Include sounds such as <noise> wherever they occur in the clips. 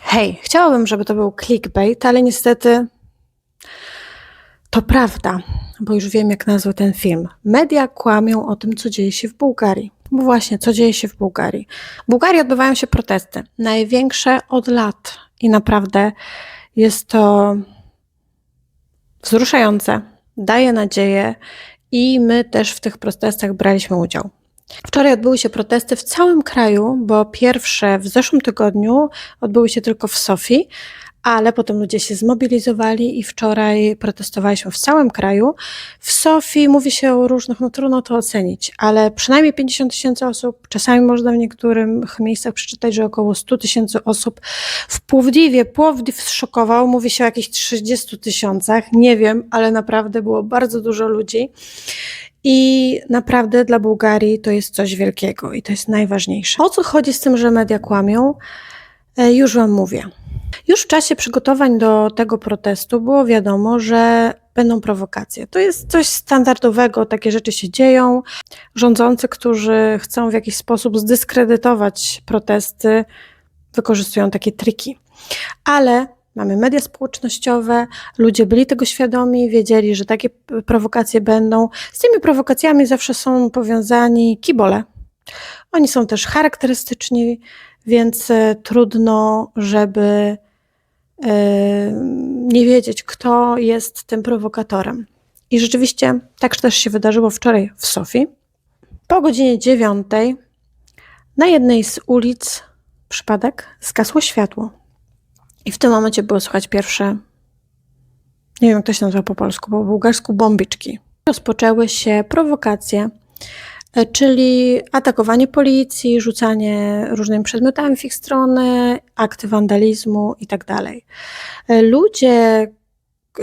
Hej, chciałabym, żeby to był clickbait, ale niestety to prawda, bo już wiem, jak nazwę ten film. Media kłamią o tym, co dzieje się w Bułgarii. Bo właśnie, co dzieje się w Bułgarii. W Bułgarii odbywają się protesty, największe od lat i naprawdę jest to wzruszające, daje nadzieję i my też w tych protestach braliśmy udział. Wczoraj odbyły się protesty w całym kraju, bo pierwsze w zeszłym tygodniu odbyły się tylko w Sofii, ale potem ludzie się zmobilizowali i wczoraj protestowaliśmy w całym kraju. W Sofii mówi się o różnych, no trudno to ocenić, ale przynajmniej 50 tysięcy osób, czasami można w niektórych miejscach przeczytać, że około 100 tysięcy osób. W Płowdiwie, Płowdiw zszokował, mówi się o jakichś 30 tysiącach, nie wiem, ale naprawdę było bardzo dużo ludzi. I naprawdę dla Bułgarii to jest coś wielkiego i to jest najważniejsze. O co chodzi z tym, że media kłamią? E, Już Wam mówię. Już w czasie przygotowań do tego protestu było wiadomo, że będą prowokacje. To jest coś standardowego, takie rzeczy się dzieją. Rządzący, którzy chcą w jakiś sposób zdyskredytować protesty, wykorzystują takie triki. Ale mamy media społecznościowe, ludzie byli tego świadomi, wiedzieli, że takie prowokacje będą. Z tymi prowokacjami zawsze są powiązani kibole. Oni są też charakterystyczni, więc e, trudno, żeby e, nie wiedzieć, kto jest tym prowokatorem. I rzeczywiście tak też się wydarzyło wczoraj w Sofii. Po godzinie dziewiątej na jednej z ulic przypadek zgasło światło. I w tym momencie było słychać pierwsze, nie wiem jak to się nazywa po polsku, po bułgarsku bombiczki. Rozpoczęły się prowokacje, e, czyli atakowanie policji, rzucanie różnymi przedmiotami w ich stronę, akty wandalizmu itd. E, Ludzie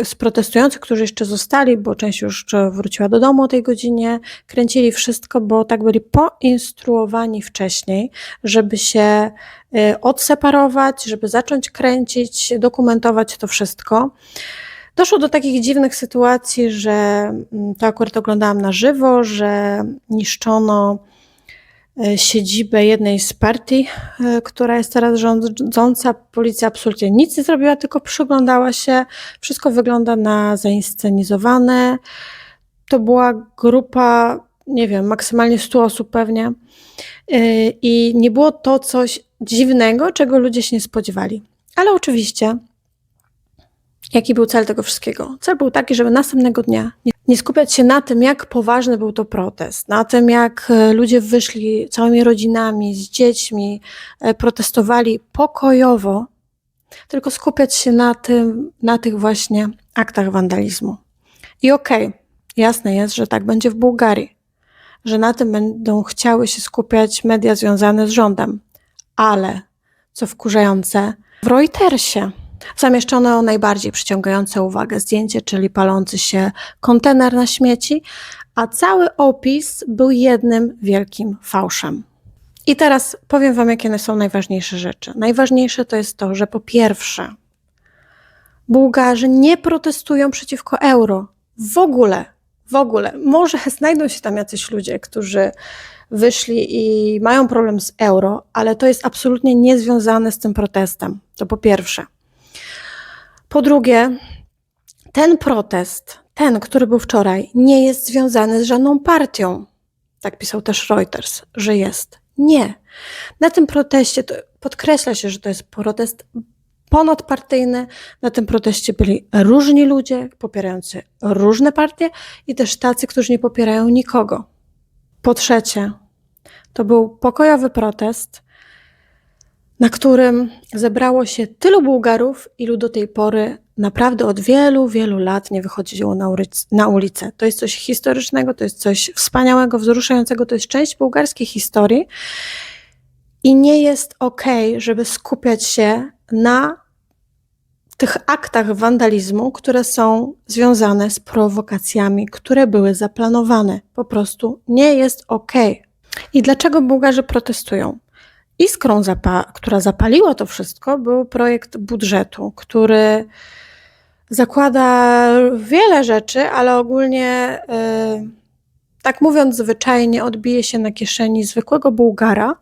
z protestujących, którzy jeszcze zostali, bo część już wróciła do domu o tej godzinie, kręcili wszystko, bo tak byli poinstruowani wcześniej, żeby się y, odseparować, żeby zacząć kręcić, dokumentować to wszystko. Doszło do takich dziwnych sytuacji, że mm, to akurat oglądałam na żywo, że niszczono siedzibę jednej z partii, y, która jest teraz rządząca. Policja absolutnie nic nie zrobiła, tylko przyglądała się. Wszystko wygląda na zainscenizowane. To była grupa, nie wiem, maksymalnie 100 osób pewnie. Yy, I nie było to coś dziwnego, czego ludzie się nie spodziewali. Ale oczywiście, jaki był cel tego wszystkiego? Cel był taki, żeby następnego dnia nie, nie skupiać się na tym, jak poważny był to protest, na tym, jak e, ludzie wyszli całymi rodzinami, z dziećmi, e, protestowali pokojowo, tylko skupiać się na tym, na tych właśnie aktach wandalizmu. I okej, jasne jest, że tak będzie w Bułgarii, że na tym będą chciały się skupiać media związane z rządem. Ale, co wkurzające, w Reutersie zamieszczono najbardziej przyciągające uwagę zdjęcie, czyli palący się kontener na śmieci, a cały opis był jednym wielkim fałszem. I teraz powiem Wam, jakie są najważniejsze rzeczy. Najważniejsze to jest to, że po pierwsze, Bułgarzy nie protestują przeciwko euro. W ogóle, w ogóle. Może znajdą się tam jacyś ludzie, którzy wyszli i mają problem z euro, ale to jest absolutnie niezwiązane z tym protestem. To po pierwsze. Po drugie, ten protest, ten, który był wczoraj, nie jest związany z żadną partią. Tak pisał też Reuters, że jest. Nie. Na tym proteście podkreśla się, że to jest protest ponadpartyjny. Na tym proteście byli różni ludzie popierający różne partie i też tacy, którzy nie popierają nikogo. Po trzecie, to był pokojowy protest, na którym zebrało się tylu Bułgarów, ilu do tej pory naprawdę od wielu, wielu lat nie wychodziło na, ulic- na ulicę. To jest coś historycznego, to jest coś wspaniałego, wzruszającego, to jest część bułgarskiej historii i nie jest okej, żeby skupiać się na tych aktach wandalizmu, które są związane z prowokacjami, które były zaplanowane. Po prostu nie jest okej. I dlaczego Bułgarzy protestują? Iskrą, zapa- która zapaliła to wszystko, był projekt budżetu, który zakłada wiele rzeczy, ale ogólnie, yy, tak mówiąc zwyczajnie, odbije się na kieszeni zwykłego Bułgara,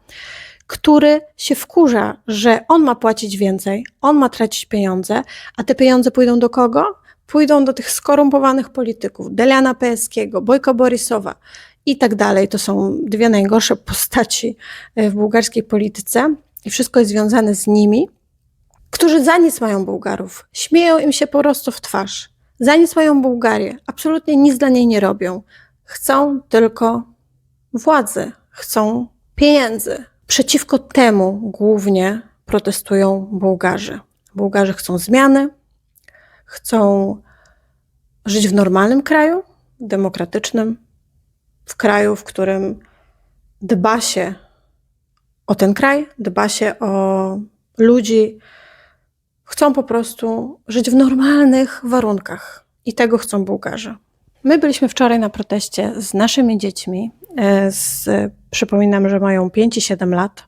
który się wkurza, że on ma płacić więcej, on ma tracić pieniądze, a te pieniądze pójdą do kogo? Pójdą do tych skorumpowanych polityków, Deliana Peskiego, Bojko Borisowa i tak dalej. To są dwie najgorsze <laughs> postaci e, w bułgarskiej polityce i wszystko jest związane z nimi, którzy za nic mają Bułgarów. Śmieją im się po prostu w twarz. Za nic mają Bułgarię. Absolutnie nic dla niej nie robią. Chcą tylko władzy, chcą pieniędzy. Przeciwko temu głównie protestują Bułgarzy. Bułgarzy chcą zmiany, chcą żyć w normalnym kraju, demokratycznym, w kraju, w którym dba się o ten kraj, dba się o ludzi. Chcą po prostu żyć w normalnych warunkach i tego chcą Bułgarzy. My byliśmy wczoraj na proteście z naszymi dziećmi. e, Z, przypominam, że mają 5 i 7 lat.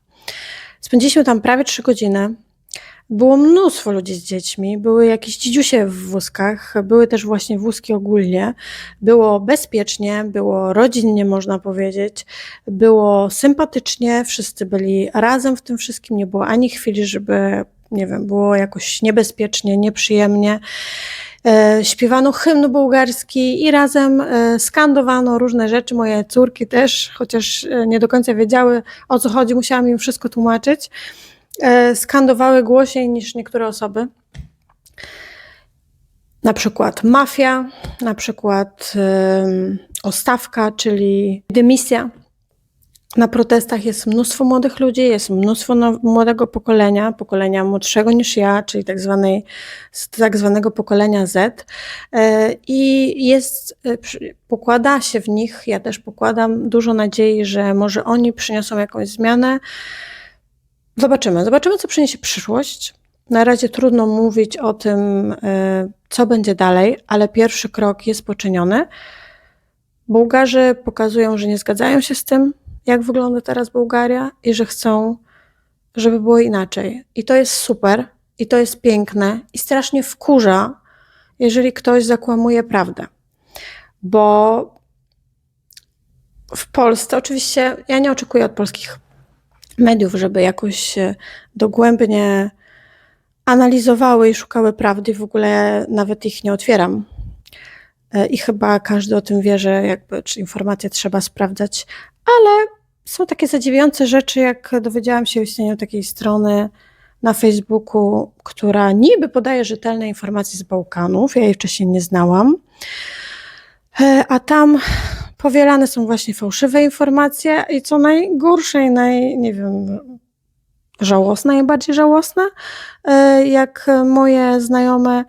Spędziliśmy tam prawie 3 godziny. Było mnóstwo ludzi z dziećmi, były jakieś dzidziusie w wózkach, były też właśnie wózki ogólnie. Było bezpiecznie, było rodzinnie, można powiedzieć, było sympatycznie, wszyscy byli razem w tym wszystkim, nie było ani chwili, żeby, nie wiem, było jakoś niebezpiecznie, nieprzyjemnie. E, śpiewano hymn bułgarski i razem e, skandowano różne rzeczy. Moje córki też, chociaż e, nie do końca wiedziały o co chodzi, musiałam im wszystko tłumaczyć. E, skandowały głośniej niż niektóre osoby. Na przykład mafia, na przykład ostawka, czyli dymisja. Na protestach jest mnóstwo młodych ludzi, jest mnóstwo młodego pokolenia, pokolenia młodszego niż ja, czyli tak, zwanej, tak zwanego pokolenia Z. E, I jest, e, pokłada się w nich, ja też pokładam dużo nadziei, że może oni przyniosą jakąś zmianę. Zobaczymy, zobaczymy, co przyniesie przyszłość. Na razie trudno mówić o tym, e, co będzie dalej, ale pierwszy krok jest poczyniony. Bułgarzy pokazują, że nie zgadzają się z tym, jak wygląda teraz Bułgaria i że chcą, żeby było inaczej. I to jest super, i to jest piękne, i strasznie wkurza, jeżeli ktoś zakłamuje prawdę. Bo w Polsce, oczywiście, ja nie oczekuję od polskich mediów, żeby jakoś dogłębnie analizowały i szukały prawdy, w ogóle nawet ich nie otwieram. E, I chyba każdy o tym wie, że jakby, czy informacje trzeba sprawdzać, ale są takie zadziwiające rzeczy, jak dowiedziałam się o istnieniu takiej strony na Facebooku, która niby podaje rzetelne informacje z Bałkanów. Ja jej wcześniej nie znałam. E, A tam powielane są właśnie fałszywe informacje i co najgorsze i naj, nie wiem, żałosne, najbardziej żałosne, e, jak moje znajome,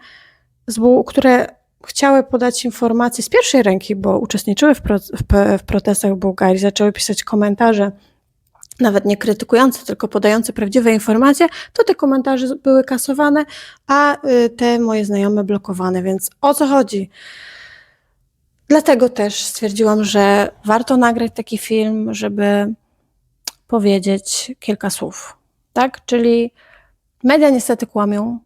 które chciały podać informacje z pierwszej ręki, bo uczestniczyły w, pro, w, w protestach w Bułgarii, zaczęły pisać komentarze, nawet nie krytykujące, tylko podające prawdziwe informacje, to te komentarze były kasowane, a y, te moje znajome blokowane. Więc o co chodzi? Dlatego też stwierdziłam, że warto nagrać taki film, żeby powiedzieć kilka słów. Tak? Czyli media niestety kłamią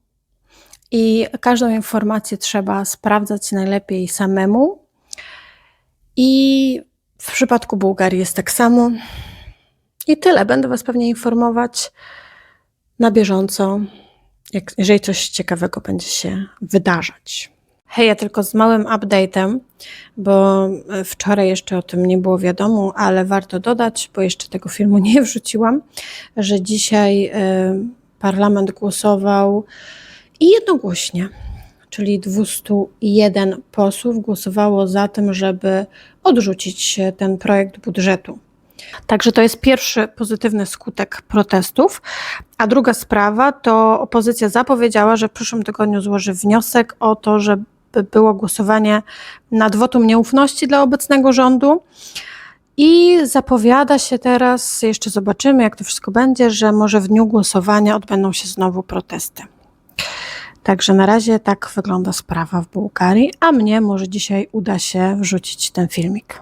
i każdą informację trzeba sprawdzać najlepiej samemu. I w przypadku Bułgarii jest tak samo. I tyle. Będę Was pewnie informować na bieżąco, jak, jeżeli coś ciekawego będzie się wydarzać. Hej, ja tylko z małym update'em, bo e, wczoraj jeszcze o tym nie było wiadomo, ale warto dodać, bo jeszcze tego filmu <laughs> nie wrzuciłam, że dzisiaj e, parlament głosował i jednogłośnie, czyli 201 posłów głosowało za tym, żeby odrzucić ten projekt budżetu. Także to jest pierwszy pozytywny skutek protestów. A druga sprawa to opozycja zapowiedziała, że w przyszłym tygodniu złoży wniosek o to, żeby było głosowanie nad wotum nieufności dla obecnego rządu. I zapowiada się teraz, jeszcze zobaczymy, jak to wszystko będzie, że może w dniu głosowania odbędą się znowu protesty. Także na razie tak wygląda sprawa w Bułgarii, a mnie może dzisiaj uda się wrzucić ten filmik.